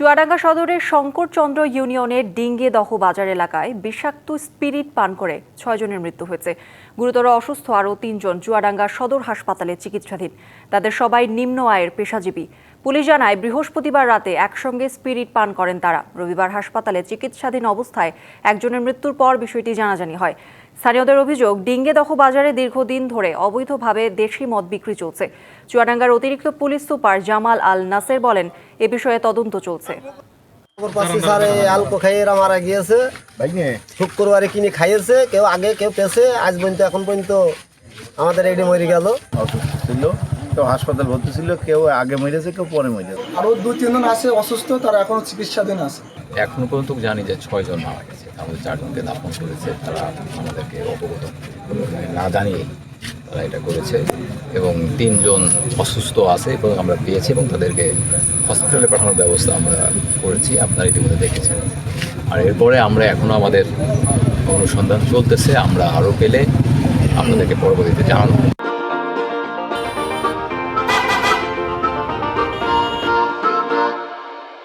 চুয়াডাঙ্গা সদরের শঙ্করচন্দ্র ইউনিয়নের ডিঙ্গে দহ বাজার এলাকায় বিষাক্ত স্পিরিট পান করে ছয়জনের মৃত্যু হয়েছে। গুরুতর অসুস্থ আরও তিনজন চুয়াডাঙ্গা সদর হাসপাতালে চিকিৎসাধীন। তাদের সবাই নিম্ন আয়ের পেশাজীবী। পুলিশ জানায়, বৃহস্পতিবার রাতে একসঙ্গে স্পিরিট পান করেন তারা। রবিবার হাসপাতালে চিকিৎসাধীন অবস্থায় একজনের মৃত্যুর পর বিষয়টি জানাজানি হয়। স্থানীয়দের অভিযোগ, ডিঙ্গেদহ বাজারে দীর্ঘদিন ধরে অবৈধভাবে দেশি মদ বিক্রি চলছে। চুয়াডাঙ্গার অতিরিক্ত পুলিশ সুপার জামাল আল নাসের বলেন এ বিষয়ে তদন্ত চলছে। খবর পাচ্ছি স্যার এই আলকো খাইয়ে এরা মারা গিয়েছে। শুক্রবারে কিনে খাইয়েছে কেউ আগে কেউ পেছে আজ পর্যন্ত এখন পর্যন্ত আমাদের এডি মরে গেল। অসুস্থ ছিল কেউ হাসপাতাল ভর্তি ছিল কেউ আগে মরেছে কেউ পরে মরেছে। আরও দু তিনজন আছে অসুস্থ তারা এখনও চিকিৎসাধীন আছে। এখনও পর্যন্ত জানি যে ছয়জন মারা গেছে। আমাদের চারজনকে দাফন করেছে তারা আমাদেরকে অবগত না জানিয়ে এটা করেছে এবং তিনজন অসুস্থ আছে এবং আমরা পেয়েছি এবং তাদেরকে হসপিটালে পাঠানোর ব্যবস্থা আমরা করেছি। আপনারা ইতিমধ্যে দেখেছেন। আর এরপরে আমরা এখনও আমাদের অনুসন্ধান চলতেছে। আমরা আরও পেলে আপনাদেরকে পরবর্তীতে জানানো।